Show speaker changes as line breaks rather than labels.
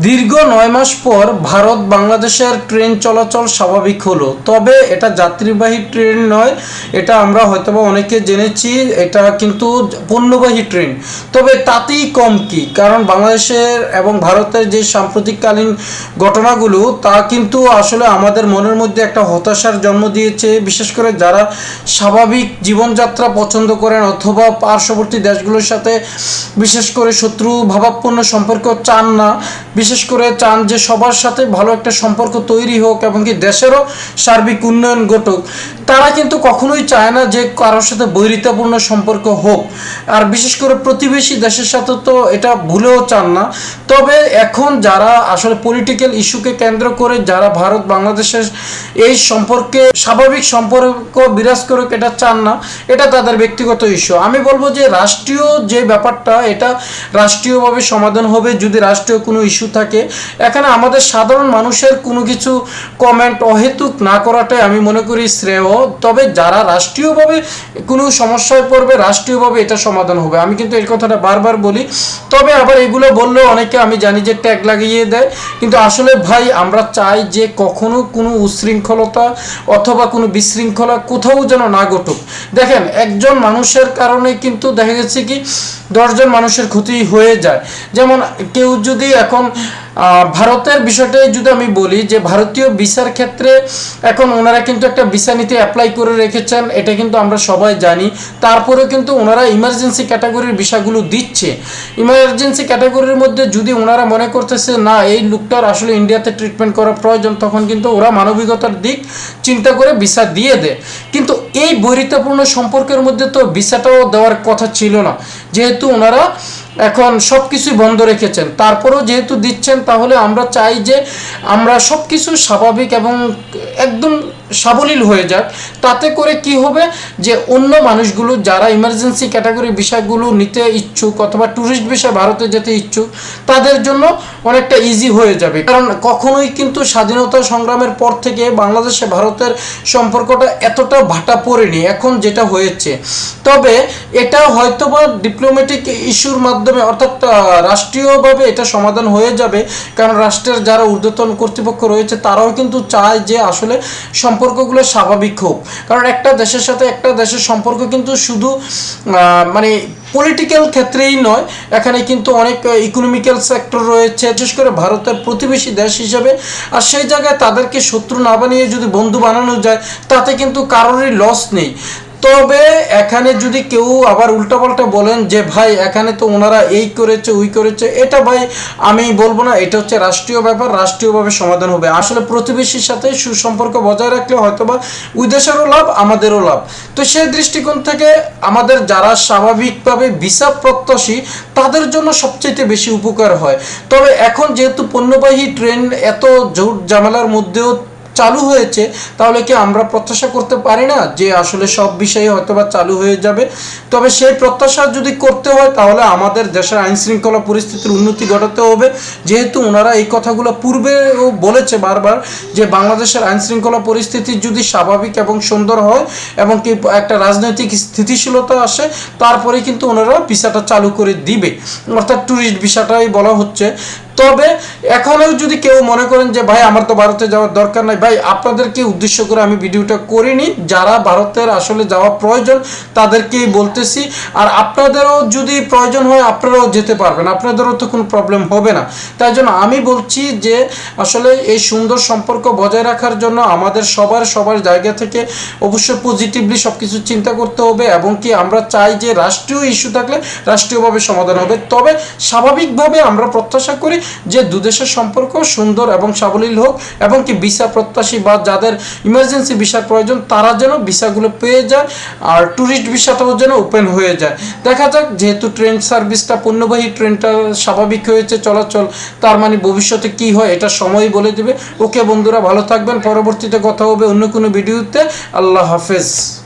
দীর্ঘ নয় মাস পর ভারত বাংলাদেশের ট্রেন চলাচল স্বাভাবিক হলো। তবে এটা যাত্রীবাহী ট্রেন নয়, এটা আমরা হয়তোবা অনেকে জেনেছি, এটা কিন্তু পণ্যবাহী ট্রেন। তবে তাতেই কম কি? কারণ বাংলাদেশের এবং ভারতের যে সাম্প্রতিককালীন ঘটনাগুলো, তা কিন্তু আসলে আমাদের মনের মধ্যে একটা হতাশার জন্ম দিয়েছে। বিশেষ করে যারা স্বাভাবিক জীবনযাত্রা পছন্দ করেন অথবা পার্শ্ববর্তী দেশগুলোর সাথে বিশেষ করে শত্রু ভাবাপন্ন সম্পর্ক চান না বিশেষ করে চান যে সবার সাথে ভালো একটা সম্পর্ক তৈরি হোক এবং কি দেশেরও সার্বিক উন্নয়ন ঘটুক, তারা কিন্তু কখনোই চায় না যে কারোর সাথে বৈরিতাপূর্ণ সম্পর্ক হোক। আর বিশেষ করে প্রতিবেশী দেশের সাথে তো এটা ভুলেও চান না। তবে এখন যারা আসলে পলিটিক্যাল ইস্যুকে কেন্দ্র করে যারা ভারত, বাংলাদেশের এই সম্পর্কে স্বাভাবিক সম্পর্ক বিরাজ করুক এটা চান না, এটা তাদের ব্যক্তিগত ইস্যু আমি বলব যে রাষ্ট্রীয় যে ব্যাপারটা, এটা রাষ্ট্রীয়ভাবে সমাধান হবে যদি রাষ্ট্রীয় কোনো ইস্যু থাকে। এখানে আমাদের সাধারণ মানুষের কোনো কিছু কমেন্ট অহেতুক না করাটাই আমি মনে করি শ্রেয়। তবে যারা রাষ্ট্রীয়ভাবে কোনো সমস্যায় পড়বে, রাষ্ট্রীয়ভাবে এটা সমাধান হবে। আমি কিন্তু এই কথাটা বারবার বলি। তবে আবার এগুলো বললেও অনেকে আমি জানি যে ট্যাগ লাগিয়ে দেয়। কিন্তু আসলে ভাই, আমরা চাই যে কখনো কোনো উশৃঙ্খলতা অথবা কোনো বিশৃঙ্খলা কোথাও যেন না ঘটুক। দেখেন, একজন মানুষের কারণে কিন্তু দেখা গেছে কি, দশজন মানুষের ক্ষতি হয়ে যায়। যেমন কেউ যদি এখন ভারতের বিষয়টাই যদি আমি বলি যে ভারতীয় ভিসার ক্ষেত্রে এখন ওনারা কিন্তু একটা ভিসা নীতি অ্যাপ্লাই করে রেখেছেন, এটা কিন্তু আমরা সবাই জানি। তারপরেও কিন্তু ওনারা ইমার্জেন্সি ক্যাটাগরির ভিসাগুলো দিচ্ছে। ইমার্জেন্সি ক্যাটাগরির মধ্যে যদি ওনারা মনে করতেছে, না, এই লোকটার আসলে ইন্ডিয়াতে ট্রিটমেন্ট করা প্রয়োজন, তখন কিন্তু ওরা মানবিকতার দিক চিন্তা করে ভিসা দিয়ে দেয়। কিন্তু এই বৈরিতাপূর্ণ সম্পর্কের মধ্যে তো ভিসাটাও দেওয়ার কথা ছিল না। যেহেতু ওনারা এখন সব কিছুই বন্ধ রেখেছেন। তারপরেও যেহেতু দিচ্ছেন, তাহলে আমরা চাই যে আমরা সব কিছু স্বাভাবিক এবং একদম সাবলীল হয়ে যাক, তাতে করে কি হবে যে অন্য মানুষগুলো যারা ইমার্জেন্সি ক্যাটাগরি বিষয়গুলো নিতে ইচ্ছুক অথবা ট্যুরিস্ট বিষয় ভারতে যেতে ইচ্ছুক, তাদের জন্য অনেকটা ইজি হয়ে যাবে। কারণ কখনোই কিন্তু স্বাধীনতা সংগ্রামের পর থেকে বাংলাদেশে ভারতের সম্পর্কটা এতটা ভাটা পড়েনি, এখন যেটা হয়েছে। তবে এটা হয়তোবা ডিপ্লোম্যাটিক ইস্যুর মাধ্যমে অর্থাৎ রাষ্ট্রীয়ভাবে এটা সমাধান হয়ে যাবে, কারণ রাষ্ট্রের যারা ঊর্ধ্বতন কর্তৃপক্ষ রয়েছে, তারাও কিন্তু চায় যে আসলে সম্পর্কগুলো স্বাভাবিক হোক। কারণ একটা দেশের সাথে একটা দেশের সম্পর্ক কিন্তু শুধু মানে পলিটিক্যাল ক্ষেত্রেই নয়, এখানে কিন্তু অনেক ইকোনমিক্যাল সেক্টর রয়েছে, বিশেষ করে ভারতের প্রতিবেশী দেশ হিসাবে। আর সেই জায়গায় তাদেরকে শত্রু না বানিয়ে যদি বন্ধু বানানো যায়, তাতে কিন্তু কারোরই লস নেই। তবে এখানে যদি কেউ আবার উল্টাপাল্টা বলেন যে, ভাই, এখানে তো ওনারা এই করেছে, ওই করেছে, এটা ভাই আমি বলব না, এটা হচ্ছে রাষ্ট্রীয় ব্যাপার, রাষ্ট্রীয়ভাবে সমাধান হবে। আসলে প্রতিবেশীর সাথে সুসম্পর্ক বজায় রাখলে হয়তোবা ওই দেশেরও লাভ, আমাদেরও লাভ। তো সেই দৃষ্টিকোণ থেকে আমাদের যারা স্বাভাবিকভাবে ভিসা প্রত্যাশী, তাদের জন্য সবচেয়ে বেশি উপকার হয়। তবে এখন যেহেতু পণ্যবাহী ট্রেন এত জোট জামেলার মধ্যেও চালু হয়েছে, তাহলে কি আমরা প্রত্যাশা করতে পারি না যে আসলে সব বিষয়ে হয়তো বা চালু হয়ে যাবে? তবে সেই প্রত্যাশা যদি করতে হয়, তাহলে আমাদের দেশের আইন শৃঙ্খলা পরিস্থিতির উন্নতি ঘটাতে হবে। যেহেতু ওনারা এই কথাগুলো পূর্বেও বলেছে বারবার যে বাংলাদেশের আইন শৃঙ্খলা পরিস্থিতি যদি স্বাভাবিক এবং সুন্দর হয় এবং কি একটা রাজনৈতিক স্থিতিশীলতা আসে, তারপরে কিন্তু ওনারা ভিসাটা চালু করে দিবে। অর্থাৎ ট্যুরিস্ট ভিসাটাই বলা হচ্ছে। তবে এখনও যদি কেউ মনে করেন যে, ভাই, আমার তো ভারতে যাওয়ার দরকার নাই। ভাই, আপনাদেরকে উদ্দেশ্য করে আমি ভিডিওটা করিনি। যারা ভারতের আসলে যাওয়া প্রয়োজন, তাদেরকেই বলতেছি। আর আপনাদেরও যদি প্রয়োজন হয়, আপনারাও যেতে পারবেন। আপনাদেরও তো কোনো প্রবলেম হবে না। তাই জন্য আমি বলছি যে, আসলে এই সুন্দর সম্পর্ক বজায় রাখার জন্য আমাদের সবার সবার জায়গা থেকে অবশ্যই পজিটিভলি সব কিছু চিন্তা করতে হবে এবং কি আমরা চাই যে, রাষ্ট্রীয় ইস্যু থাকলে রাষ্ট্রীয়ভাবে সমাধান হবে। তবে স্বাভাবিকভাবে আমরা প্রত্যাশা করি যে দুদেশের সম্পর্ক সুন্দর এবং সাবলীল হোক, এবং কি ভিসা প্রত্যাশী বা যাদের ইমার্জেন্সি ভিসার প্রয়োজন, তারা যেন ভিসাগুলো পেয়ে যায়, আর ট্যুরিস্ট ভিসাটাও যেন ওপেন হয়ে যায়। দেখা যাক, যেহেতু ট্রেন সার্ভিসটা পণ্যবাহী ট্রেনটা স্বাভাবিক হয়েছে চলাচল, তার মানে ভবিষ্যতে কি হয় এটা সময় বলে দেবে। ওকে বন্ধুরা, ভালো থাকবেন, পরবর্তীতে কথা হবে অন্য কোনো ভিডিওতে। আল্লাহ হাফেজ।